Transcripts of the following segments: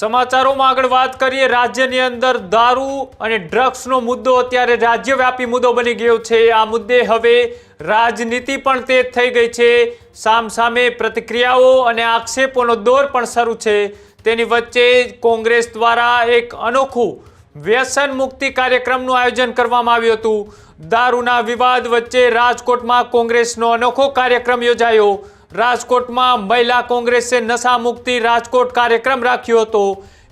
સમાચારોમાં આગળ વાત કરીએ. રાજ્યની અંદર દારૂ અને ડ્રગ્સનો મુદ્દો અત્યારે રાજ્યવ્યાપી મુદ્દો બની ગયો છે. આ મુદ્દે હવે રાજનીતિ પણ તેજ થઈ ગઈ છે. સામસામે પ્રતિક્રિયાઓ અને આક્ષેપોનો દોર પણ શરૂ છે. તેની વચ્ચે કોંગ્રેસ દ્વારા એક અનોખું વ્યસન મુક્તિ કાર્યક્રમનું આયોજન કરવામાં આવ્યું હતું. દારૂના વિવાદ વચ્ચે રાજકોટમાં કોંગ્રેસનો અનોખો કાર્યક્રમ યોજાયો. રાજકોટમાં મહિલા કોંગ્રેસે નશા મુક્તિ રાજકોટ કાર્યક્રમ રાખ્યો હતો.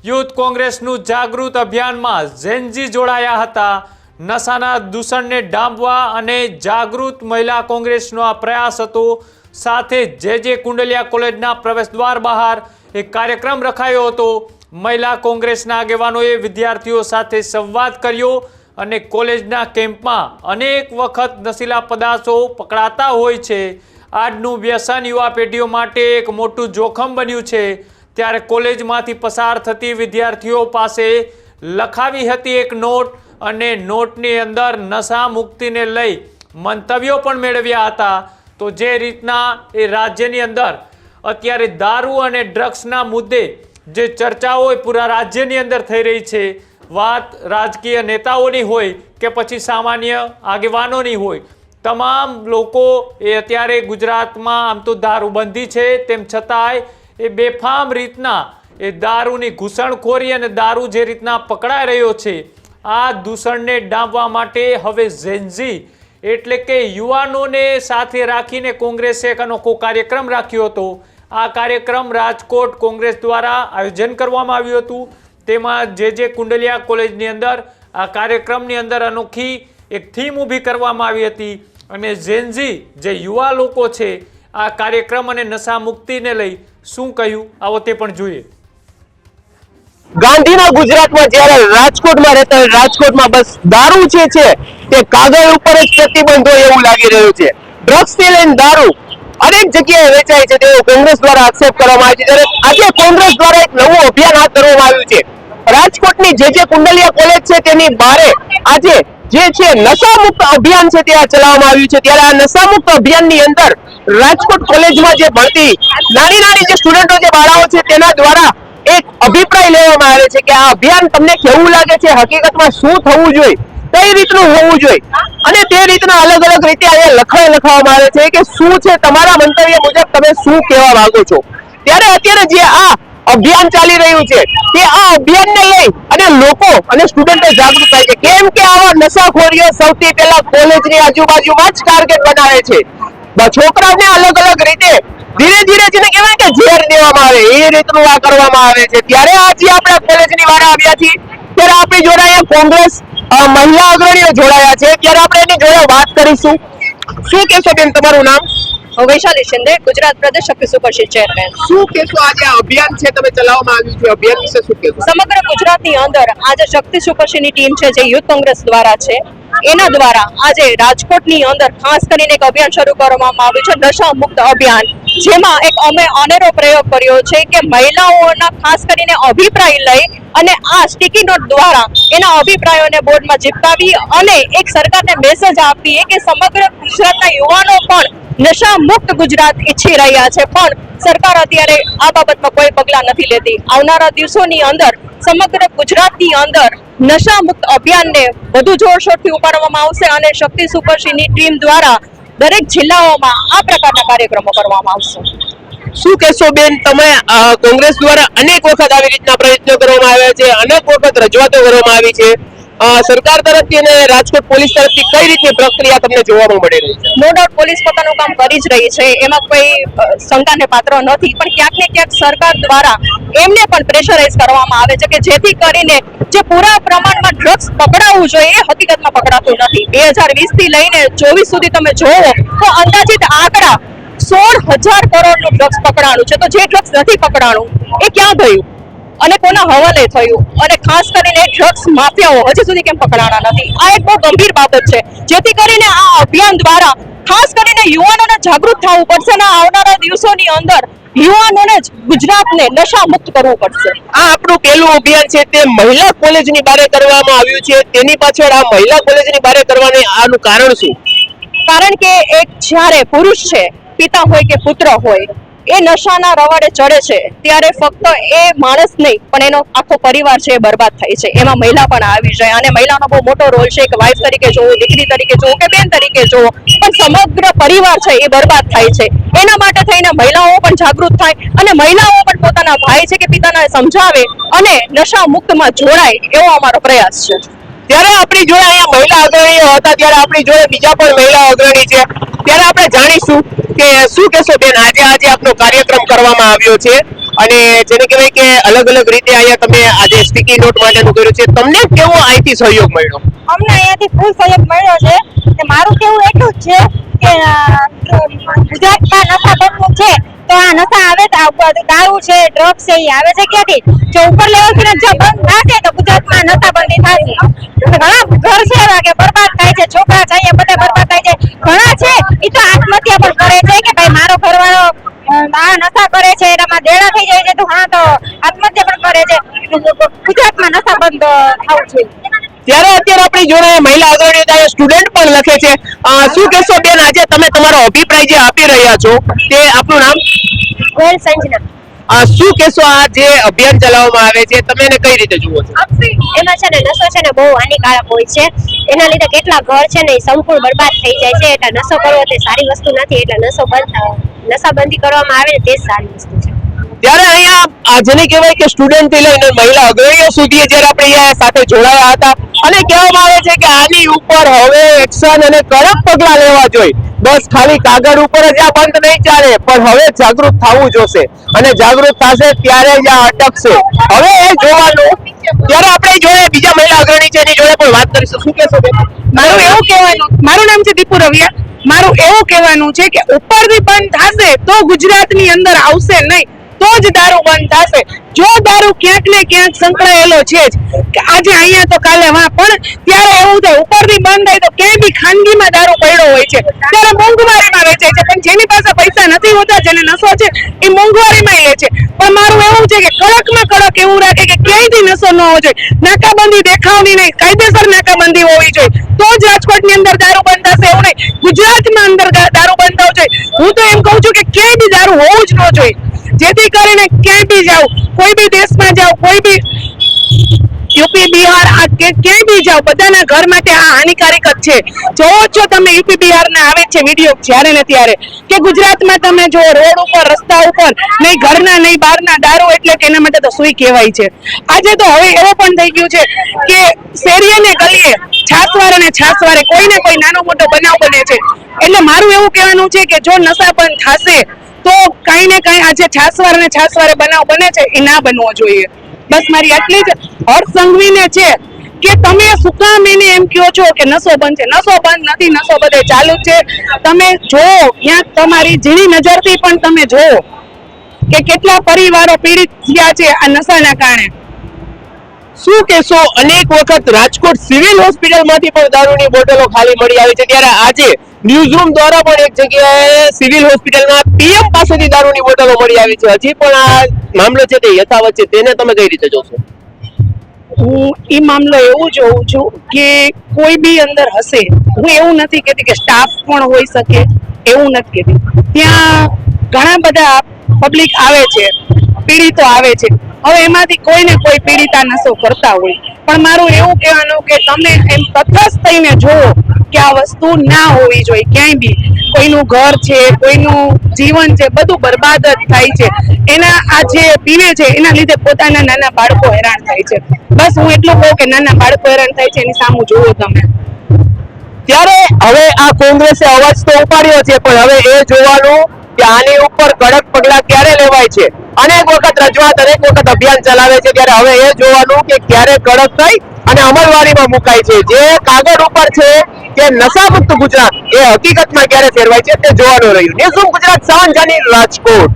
યુથ કોંગ્રેસનું જાગૃત અભિયાનમાં ઝેનજી જોડાયા હતા. નશાના દૂષણને ડામવા અને જાગૃત મહિલા કોંગ્રેસનો આ પ્રયાસ હતો. સાથે જે જે કુંડલિયા કોલેજના પ્રવેશદ્વાર બહાર એક કાર્યક્રમ રખાયો હતો. મહિલા કોંગ્રેસના આગેવાનોએ વિદ્યાર્થીઓ સાથે સંવાદ કર્યો અને કોલેજના કેમ્પમાં અનેક વખત નશીલા પદાર્થો પકડાતા હોય છે. આજનું વ્યસન યુવા પેઢીઓ માટે એક મોટું જોખમ બન્યું છે. ત્યારે કોલેજમાંથી પસાર થતી વિદ્યાર્થીઓ પાસે લખાવી હતી એક નોટ અને નોટની અંદર નશા મુક્તિને લઈ મંતવ્યો પણ મેળવ્યા હતા. તો જે રીતના એ રાજ્યની અંદર અત્યારે દારૂ અને ડ્રગ્સના મુદ્દે જે ચર્ચાઓ એ પૂરા રાજ્યની અંદર થઈ રહી છે. વાત રાજકીય નેતાઓની હોય કે પછી સામાન્ય આગેવાનોની હોય તમામ લોકો એ અત્યારે ગુજરાતમાં આમ તો દારૂબંધી છે, તેમ છતાંય એ બેફામ રીતના એ દારૂની ઘૂસણખોરી અને દારૂ જે રીતના પકડાઈ રહ્યો છે, આ દૂષણને ડામવા માટે હવે ઝેન્ઝી એટલે કે યુવાનોને સાથે રાખીને કોંગ્રેસે એક અનોખો કાર્યક્રમ રાખ્યો હતો. આ કાર્યક્રમ રાજકોટ કોંગ્રેસ દ્વારા આયોજન કરવામાં આવ્યું હતું. તેમાં જે જે કુંડલિયા કોલેજની અંદર, આ કાર્યક્રમની અંદર અનોખી એક થીમ ઊભી કરવામાં આવી હતી અને જેનઝી જે યુવા લોકો છે, આ કાર્યક્રમ અને નશા મુક્તિને લઈ શું કહ્યું? આવો તે પણ જોઈએ. ગાંધીના ગુજરાતમાં જ્યારે રાજકોટમાં રહેતા રાજકોટમાં બસ દારૂ જે છે, તે કાગળ ઉપર જ પ્રતિબંધ હોય એવું લાગી રહ્યું છે. ડ્રગ્સ લઈને દારૂ અનેક જગ્યાએ વેચાય છે તેવો કોંગ્રેસ દ્વારા આક્ષેપ કરવામાં આવે છે. આજે કોંગ્રેસ દ્વારા એક નવું અભિયાન હાથ ધરવામાં આવ્યું છે. રાજકોટની જે જે કુંડલિયા કોલેજ છે તેની બારે આજે જે છે નશામુક્ત અભિયાન છે ત્યાં ચલાવવામાં આવ્યું છે. ત્યારે આ નશામુક્ત અભિયાનની અંદર રાજકોટ કોલેજમાં જે ભણતી નાની નાની જે સ્ટુડન્ટો જે બાળાઓ છે તેના દ્વારા એક અભિપ્રાય લેવામાં આવે છે કે આ અભિયાન તમને કેવું લાગે છે? હકીકતમાં શું થવું જોઈએ? કઈ રીતનું હોવું જોઈએ? અને તે રીતના અલગ અલગ રીતે અહીંયા લખાણ લખવામાં આવે છે કે શું છે? તમારા મંતવ્ય મુજબ તમે શું કહેવા માંગો છો? ત્યારે અત્યારે જે આ અભિયાન ચાલી રહ્યું છે. કે આ અભિયાનને લઈ અને લોકો અને સ્ટુડન્ટો જાગૃત થાય છે. કેમ કે આવા નશાખોરીઓ સૌથી પહેલા કોલેજની આજુબાજુમાં જ ટાર્ગેટ બનાવે છે. છોકરાને અલગ અલગ રીતે ધીરે ધીરે જેને કહેવાય કે ઝેર દેવામાં આવે. એ રીતનું આ કરવામાં આવે છે. ત્યારે આજે આપણે કોલેજની વાળા આવ્યા છીએ. ત્યારે આપણી જોડે અહીંયા કોંગ્રેસ મહિલા અગ્રણીઓ જોડાયા છે. ત્યારે આપણે એની જોડે વાત કરીશું. શું કહેશો બેન તમારું નામ? હું વૈશાલી શિંદે ગુજરાત પ્રદેશ શક્તિ સુપરશીટ ચેરમેન શું કહેશો આજે આ અભિયાન છે? તમે ચલાવવામાં આવ્યું છે અભિયાન વિશે શું કહેશો? સમગ્ર ગુજરાતની અંદર આજે શક્તિ સુપરશીટની ટીમ છે જે યુથ કોંગ્રેસ દ્વારા છે એના દ્વારા આજે રાજકોટની અંદર ખાસ કરીને એક અભિયાન શરૂ કરવામાં આવ્યું છે નશા મુક્ત અભિયાન. જેમાં એક અમે અનેરો પ્રયોગ કર્યો છે કે મહિલાઓના ખાસ કરીને અભિપ્રાય લઈ અને આ સ્ટીકી નોટ દ્વારા એના અભિપ્રાયોને બોર્ડમાં ચીપકાવી અને એક સરકારને મેસેજ આપીએ કે સમગ્ર ગુજરાતના યુવાનો પણ નશા મુક્ત ગુજરાત ઈચ્છી રહ્યા છે. પણ સરકાર અત્યારે આ બાબતમાં કોઈ પગલાં નથી લેતી. આવનારા દિવસોની અંદર સમગ્ર ગુજરાતની અંદર નશા મુક્ત અભિયાનને વધુ જોરશોરથી ઉપાડવામાં આવશે અને શક્તિ સુપરશીની ટીમ દ્વારા દરેક જિલ્લાઓમાં આ પ્રકારના કાર્યક્રમો કરવામાં આવશે. શું કહેશો બેન, તમે કોંગ્રેસ દ્વારા અનેક વખત આવી રીતના પ્રયત્નો કરવામાં આવ્યા છે, અનેક વખત રજૂઆતો કરવામાં આવી છે. સરકાર તરફથી અને રાજકોટ પોલીસ તરફથી કઈ રીતની પ્રક્રિયા તમને જોવામાં મળી રહી છે? નો ડાઉટ પોલીસ પોતાનું કામ કરી જ રહી છે. એમાં કોઈ શંકાને પાત્ર નથી. પણ ક્યાંક ને ક્યાંક સરકાર દ્વારા એમને પણ પ્રેશરાઇઝ કરવામાં આવે છે કે જેથી કરીને જે પૂરા પ્રમાણમાં ડ્રગ્સ પકડાવવું જોઈએ એ હકીકતમાં પકડાતું નથી. બે હજાર વીસથી લઈને ચોવીસ સુધી તમે જોવો તો અંદાજિત આંકડા સોળ હજાર કરોડનું ડ્રગ્સ પકડાણું છે. તો જે ડ્રગ્સ નથી પકડાણું, એ ક્યાં ગયું અને કોના હવાલે થયું? અને ખાસ કરીને ડ્રગ્સ માફિયાઓ હજી સુધી કેમ પકડાણા નથી? આ એક બહુ ગંભીર બાબત છે. જેથી કરીને આ અભિયાન દ્વારા ખાસ કરીને યુવાનોને જાગૃત થવું પડશે અને આવનારા દિવસોની અંદર યુવાનોને જ ગુજરાતને નશા મુક્ત કરવું પડશે. આ આપણું પહેલું અભિયાન છે તે મહિલા કોલેજની બારે કરવામાં આવ્યું છે. તેની પાછળ આ મહિલા કોલેજની બારે કરવાની આનું કારણ શું? કારણ કે એક જ્યારે પુરુષ છે પિતા હોય કે પુત્ર હોય એ નશાના રવાડે ચડે છે, ત્યારે ફક્ત એ માણસ નહીં, પણ એનો આખો પરિવાર છે એ બરબાદ થાય છે. એમાં મહિલા પણ આવી જાય. અને મહિલાનો બહુ મોટો રોલ છે કે વાઇફ તરીકે જોવો, દીકરી તરીકે જોવો કે બેન તરીકે જોવો, પણ સમગ્ર પરિવાર છે એ બરબાદ થાય છે. એના માટે થઈને મહિલાઓ પણ જાગૃત થાય અને મહિલાઓ પણ પોતાના ભાઈ છે કે પિતાને સમજાવે અને નશા મુક્તમાં જોડાય એવો અમારો પ્રયાસ છે. ત્યારે આપણી જોડે અહીંયા મહિલા અગ્રણીઓ હતા, ત્યારે આપણી જોડે બીજા પણ મહિલા અગ્રણી છે. ત્યારે આપણે જાણીશું કે શું કહેશો બેન, આજે આજે આપનો કાર્યક્રમ કરવામાં આવ્યો છે. અને જેને કહેવાય કે અલગ અલગ રીતે અહીંયા તમે આજે સ્ટીકી નોટ માટેનું કર્યું છે, તમને કેવો અહીંથી સહયોગ મળ્યો? અમને અહીંયાથી ફૂલ સહયોગ મળ્યો છે. કે મારું કેવું એટલું જ છે કે ગુજરાતમાં નશાબંધનું છે, તો આ નશા આવે તો દારૂ છે ડ્રગ્સ છે એ આવે છે ક્યાંથી? જો ઉપર લેવલથી જો બંધ થાય તો ગુજરાતમાં નશાબંધી થશે. ઘણા ઘર છે એવા કે બરબાદ થાય છે, છોકરા છે અહીંયા બધા બરબાદ થાય છે. ઘણા છે એ તો આત્મહત્યા પણ કરે છે કે ભાઈ મારો ઘરવાળો આ નશા કરે છે એનામાં દેડા થઈ જાય છે તો હા તો આત્મહત્યા પણ કરે છે. ગુજરાતમાં નશાબંધ થવું જોઈએ ત્યારે અત્યારે આપણી જોડે મહિલા અગ્રણીઓ સ્ટુડન્ટ પણ લખે છે. શું કહેશો બેન આજે તમે તમારો અભિપ્રાય જે આપી રહ્યા છો તે આપનું નામ? ગોયલ સંજના. શું કહેશો આ જે અભિયાન ચલાવવામાં આવે છે તમે એને કઈ રીતે જુઓ છો? એમાં છે ને નશો છે ને બહુ હાનિકારક હોય છે. એના લીધે કેટલા ઘર છે ને સંપૂર્ણ બરબાદ થઈ જાય છે. એટલે નશો કરવો તે સારી વસ્તુ નથી એટલે નશો બંધ નશાબંધી કરવામાં આવે તે સારી વસ્તુ છે. ત્યારે અહીંયા આજને કહેવાય કે સ્ટુડન્ટથી લઈને મહિલા અગ્રણીઓ સુધી જ્યારે આપણે અહીંયા સાથે જોડાયા હતા અને કહેવામાં આવે છે કે આની ઉપર હવે એક્શન અને કડક પગલા લેવા જોઈએ. બસ ખાલી કાગળ ઉપર જ આ બંધ નહીં ચાલે પણ હવે જાગૃત થવું જોશે. અને જાગૃત થશે ત્યારે જ આ અટકશે. હવે એ જોવાનું ત્યારે આપણે જોઈએ બીજા મહિલા અગ્રણી છે એની જોડે પણ વાત કરીશું. શું કહેશો મારું એવું કહેવાનું મારું નામ છે દીપુ રવિયા. મારું એવું કહેવાનું છે કે ઉપરથી બંધ થશે તો ગુજરાતની અંદર આવશે નહીં, તો જ દારૂ બંધ થશે. જો દારૂ ક્યાંક ને ક્યાંક સંકળાયેલો છે જ આજે અહીંયા તો કાલે વાં પણ ત્યારે એવું થાય, ઉપરથી બંધ થાય તો ક્યાંય બી ખાનગીમાં દારૂ પડ્યો હોય છે. ત્યારે મોંઘવારીમાં વેચાય છે, પણ જેની પાસે પૈસા નથી હોતા, જેને નશો છે, એ મોંઘવારીમાં લે છે. પણ મારું એવું છે કે કડકમાં કડક એવું રાખે કે ક્યાંયથી નશો ન હોવો જોઈએ. નાકાબંધી દેખાવની નહીં, કાયદેસર નાકાબંધી હોવી જોઈએ. તો જ રાજકોટની અંદર દારૂ ગુજરાતમાં અંદર દારૂ બંધ થવું જોઈએ હું તો એમ કહું છું કે ક્યાંય બી દારૂ હોવું જ ન જોઈએ. જેથી કરીને ક્યાંય બી જાઓ, કોઈ બી દેશમાં જાઓ, કોઈ બી યુપી બિહાર આ કે ક્યાંય બી જાઓ, બધાના ઘર માટે આ હાનિકારક જ છે. જોવો છો તમે યુપી બિહાર ના આવે છે વીડિયો જ્યારે ને ત્યારે. કે ગુજરાતમાં તમે જો રોડ ઉપર, રસ્તા ઉપર, નહીં ઘરના, નહીં બહારના દારૂ એટલે કે એના માટે તો સુઈ કહેવાય છે. આજે તો હવે એવો પણ થઈ ગયું છે કે શેરીએ ને ગલીએ છાસવાર અને છાસવારે કોઈ ને કોઈ નાનો મોટો બનાવ બને છે. એટલે મારું એવું કહેવાનું છે કે જો નશા પણ થશે, તો કઈ ને કઈ આજે છાસવાર અને છાસવારે બનાવ બને છે, એ ના બનવો જોઈએ. બસ મારી આટલી જ હર્ષ સંઘવીને છે કે તમે શું કામ એને એમ કહો છો કે નશો બંધ છે? નશો બંધ નથી નશો બધે ચાલુ છે. તમે જો ક્યાંક તમારી ઝીણી નજરથી પણ તમે જો કે કેટલા પરિવારો પીડિત થયા છે આ નશાના કારણે. શું કહેશો? અનેક વખત રાજકોટ સિવિલ હોસ્પિટલમાંથી પણ દારૂની બોટલો ખાલી મળી આવી છે. ત્યારે આજે ન્યૂઝરૂમ દ્વારા પણ એક જગ્યાએ સિવિલ હોસ્પિટલમાં પીએમ પાસેથી દારૂની બોટલો મળી આવી છે. હજી પણ આ મામલો છે તે યથાવત છે, તેને તમે કઈ રીતે જોશો? હું એ મામલો એવું જોઉં છું કે કોઈ બી અંદર હશે, હું એવું નથી કહેતી કે સ્ટાફ પણ હોઈ શકે, એવું નથી કહેતી. ત્યાં ઘણા બધા પબ્લિક આવે છે, પીડિતો આવે છે. હવે એમાંથી કોઈ ને કોઈ પીડિતા નશો કરતા હોય. પણ મારું એવું કહેવાનું કે તમે એમ તટસ્થ થઈને જુઓ કે આ વસ્તુ ના હોવી જોઈએ ક્યાંય બી. કોઈનું ઘર છે, કોઈનું જીવન છે, બધું બરબાદ જ થાય છે. એના આ જે પીવે છે, એના લીધે પોતાના નાના બાળકો હેરાન થાય છે. બસ હું એટલું કહું કે નાના બાળકો હેરાન થાય છે, એની સામું જોવો તમે. ત્યારે હવે આ કોંગ્રેસે અવાજ તો ઉપાડ્યો છે, પણ હવે એ જોવાનું કે આની ઉપર કડક પગલા ક્યારે લેવાય છે? અનેક વખત રજૂઆત, અનેક વખત અભિયાન ચલાવે છે, ત્યારે હવે એ જોવાનું કે ક્યારે કડક થઈ અને અમલવારીમાં મુકાય છે. જે કાગળ ઉપર છે કે નશામુક્ત ગુજરાત એ હકીકતમાં ક્યારે ફેરવાય છે તે જોવાનું રહ્યું. ન્યૂઝરૂમ ગુજરાત સાંજાની રાજકોટ.